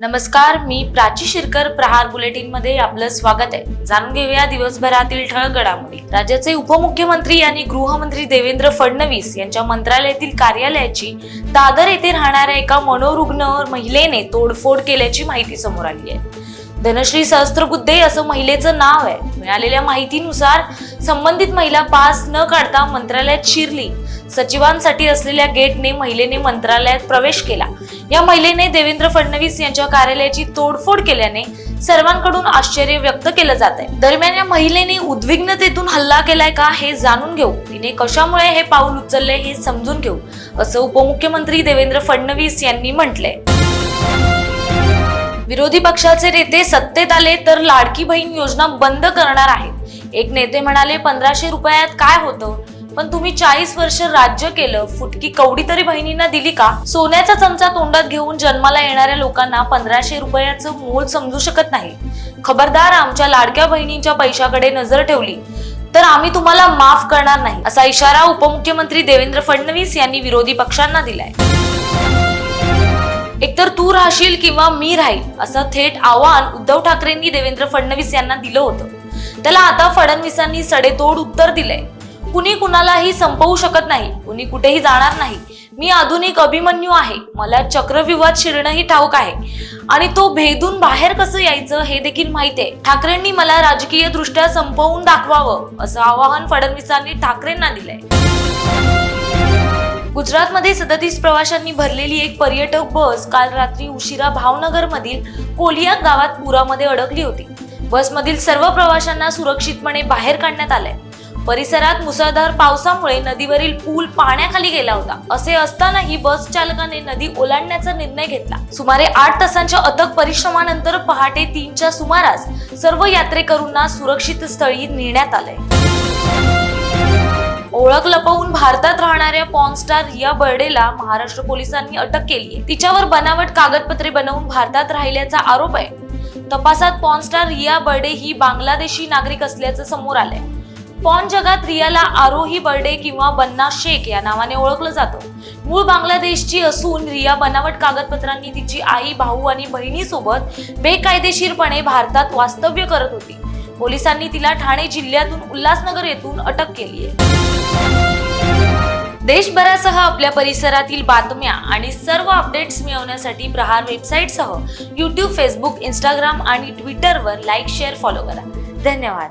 नमस्कार मी प्राची शिरकर प्रहार बुलेटिनमध्ये आपलं स्वागत आहे. जाणून घेऊया दिवसभरातील ठळक घडामोडी. राज्याचे उपमुख्यमंत्री आणि गृहमंत्री देवेंद्र फडणवीस यांच्या मंत्रालयातील कार्यालयाची दादर येथे राहणाऱ्या एका मनोरुग्ण महिलेने तोडफोड केल्याची माहिती समोर आली आहे. धनश्री सहस्त्रबुद्धे असं महिलेचं नाव आहे. मिळालेल्या माहितीनुसार संबंधित महिला पास न काढता मंत्रालयात शिरली. सचिवांसाठी असलेल्या गेटने महिलेने मंत्रालयात प्रवेश केला. या महिलेने देवेंद्र फडणवीस यांच्या कार्यालयाची तोडफोड केल्याने सर्वांकडून आश्चर्य व्यक्त केलं जात आहे दरम्यान या महिलेने उद्विग्नतेतून हल्ला केलाय का हे जाणून घेऊ. तिने कशामुळे हे पाऊल उचलले हे समजून घेऊ असं उपमुख्यमंत्री देवेंद्र फडणवीस यांनी म्हटलंय. विरोधी पक्षाचे नेते सत्तेत आले तर लाडकी बहीण योजना बंद करणार आहेत. एक नेते म्हणाले पंधराशे रुपयात काय होतं? पण तुम्ही चाळीस वर्ष राज्य केलं फुटकी कवडी तरी बहिणींना दिली का? सोन्याचा चमचा तोंडात घेऊन जन्माला येणाऱ्या लोकांना पंधराशे रुपयाचं मोल समजू शकत नाही. खबरदार आमच्या लाडक्या बहिणींच्या पैशाकडे नजर ठेवली. तर आम्ही तुम्हाला माफ करणार नाही असा इशारा उपमुख्यमंत्री देवेंद्र फडणवीस यांनी विरोधी पक्षांना दिलाय. एकतर तू राहशील किंवा मी राहील असं थेट आव्हान उद्धव ठाकरेंनी देवेंद्र फडणवीस यांना दिलं होतं. त्याला आता फडणवीसांनी सडेतोड उत्तर दिलंय. कुणी कुणालाही संपवू शकत नाही कुणी कुठेही जाणार नाही. मी आधुनिक अभिमन्यू आहे. मला चक्रव्यूहात शिरणंही ठाऊक आहे. आणि तो भेदून बाहेर कसं यायचं हे देखील माहिती आहे. ठाकरेंनी मला राजकीय दृष्ट्या संपवून दाखवावं असं आवाहन फडणवीसांनी ठाकरेंना दिलंय. गुजरातमध्ये सदतीस प्रवाशांनी भरलेली एक पर्यटक बस काल रात्री उशिरा भावनगर मधील कोलिया गावात पुरामध्ये अडकली होती. बसमधील सर्व प्रवाशांना सुरक्षितपणे बाहेर काढण्यात आलंय. परिसरात मुसळधार पावसामुळे नदीवरील पूल पाण्याखाली गेला होता. असे असतानाही बस चालकाने नदी ओलांडण्याचा निर्णय घेतला. सुमारे आठ तासांच्या अथक परिश्रमानंतर पहाटे तीनच्या सुमारास सर्व यात्रेकरूंना सुरक्षित स्थळी नेण्यात आलंय ओळख लपवून भारतात राहणाऱ्या पॉनस्टार रिया बर्डेला महाराष्ट्र पोलिसांनी अटक केली आहे तिच्यावर बनावट कागदपत्रे बनवून भारतात राहिल्याचा आरोप आहे. तपासात पॉन स्टार रिया बर्डे ही बांगलादेशी नागरिक असल्याचं समोर आलंय. पॉन जगात रियाला आरोही बर्डे किंवा बन्ना शेख या नावाने ओळखलं जातं. मूळ बांगलादेशची असून रिया बनावट कागदपत्रांनी तिची आई भाऊ आणि बहिणीसोबत बेकायदेशीरपणे भारतात वास्तव्य करत होती. पोलिसांनी तिला ठाणे जिल्ह्यातून उल्हासनगर येथून अटक केली आहे. देशभरासह आपल्या परिसरातील बातम्या आणि सर्व अपडेट्स मिळवण्यासाठी प्रहार वेबसाईटसह यूट्यूब फेसबुक इंस्टाग्राम आणि ट्विटरवर लाईक शेअर फॉलो करा. धन्यवाद.